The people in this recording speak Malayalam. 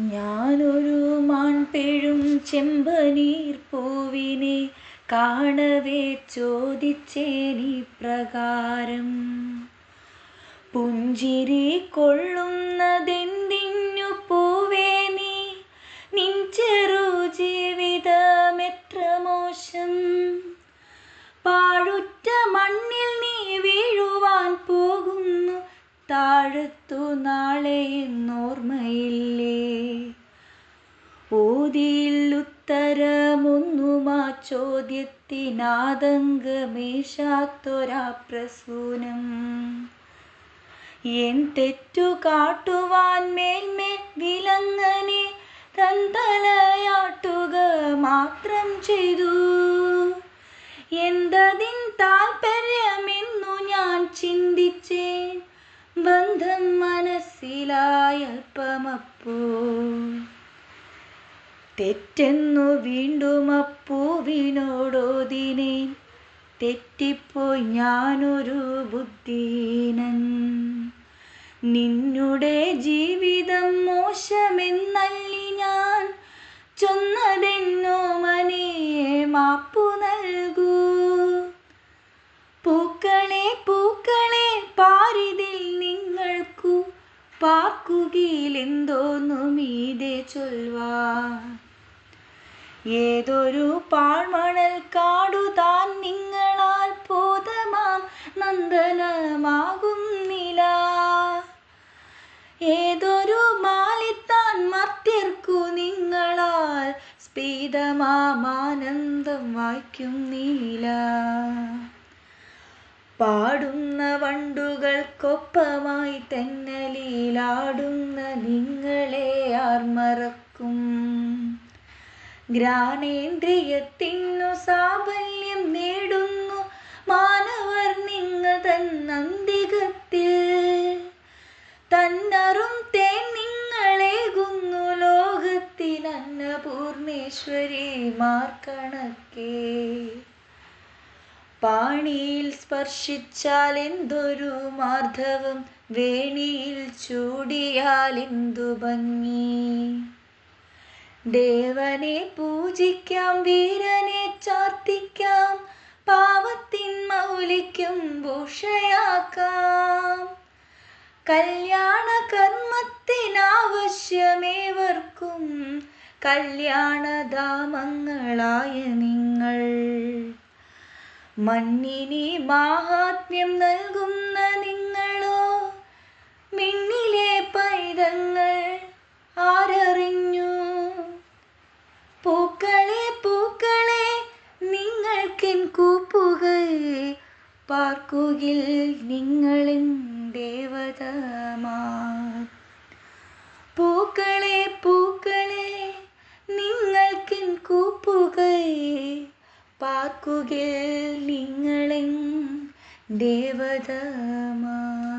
ഞാനൊരു മാൺപെഴും ചെമ്പനീർ പൂവിനെ കാണവേ ചോദിച്ചേനി പ്രകാരം. പുഞ്ചിരി കൊള്ളുന്നതെന്തിഞ്ഞു പൂവേ നീ? നിൻ ചെറു ജീവിതമെത്ര മോശം. പാഴുറ്റ മണ്ണിൽ താഴത്തു നാളെ എന്നോർമ്മയില്ലേ? ഓതിയിൽ ഉത്തരമൊന്നുമാ ചോദ്യത്തിനാതങ്കമേശാത്തൊരാ പ്രസൂനം എൻ തെറ്റു കാട്ടുവാൻ മേൽമേൽ വിലങ്ങനെ തൻ തലയാട്ടുക മാത്രം ചെയ്തു. എന്തതിൻ താൽപ്പര്യമെന്നു മനസ്സിലായൽപ്പമപ്പോൾ തെറ്റെന്നു വീണ്ടും അപ്പൂവിനോടോതിനെ തെറ്റിപ്പോയി ഞാനൊരു ബുദ്ധീനൻ. നിന്നുടെ ജീവിതം മോശമെന്നല്ലി ഞാൻ ചൊന്നതെന്നോ മനേ മാപ്പു നൽകൂ. പാർക്കുകിലെന്തോന്നു മീതെ ചൊൽവാ. ഏതൊരു പാഴ്മണൽ കാടുതാൻ നിങ്ങളാൽ പോതമാം നന്ദനമാകും നില. ഏതൊരു മാലിത്താൻ മർത്യർക്കു നിങ്ങളാൽ സ്പീതമാമാനന്ദം വായിക്കും വായിക്കുന്നില്ല പാടുന്ന വണ്ടുകൾക്കൊപ്പമായി തെന്നലിയിലാടുന്ന നിങ്ങളെ ആർ മറക്കും. ഗ്രാനേന്ദ്രിയത്തിനു സാഫല്യം നേടുന്നു മാനവർ നിങ്ങൾ തന്നന്തികത്തിൽ തന്നറും തേൻ നിങ്ങളേകുന്നു ലോകത്തിനന്നപൂർണേശ്വരിമാർ കണക്കേ പാണിയിൽ സ്പർശിച്ചാൽ എന്തൊരു മാർദ്ധവം? വേണിയിൽ ചൂടിയാൽ എന്തു ഭംഗി? ദേവനെ പൂജിക്കാം വീരനെ ചാർത്തിക്കാം പാവത്തിൻ മൗലിക്കും ഭൂഷയാക്കാം. കല്യാണ കർമ്മത്തിനാവശ്യമേവർക്കും കല്യാണധാമങ്ങളായ നിങ്ങൾ. മണ്ണിനി മാഹാത്മ്യം നൽകുന്ന നിങ്ങളോ? മിണ്ണിലെ പൈതങ്ങൾ ആരറിഞ്ഞു? പൂക്കളെ പൂക്കളെ നിങ്ങൾക്കിൻ കൂപ്പുകൾ പാർക്കുകിൽ നിങ്ങളിൻ ദേവതമാർ പൂക്കളെ പൂക്കളെ നിങ്ങൾക്കിൻ കൂപ്പുകൾ പാർക്കുകിൽ നിങ്ങളെ ദേവതമാ.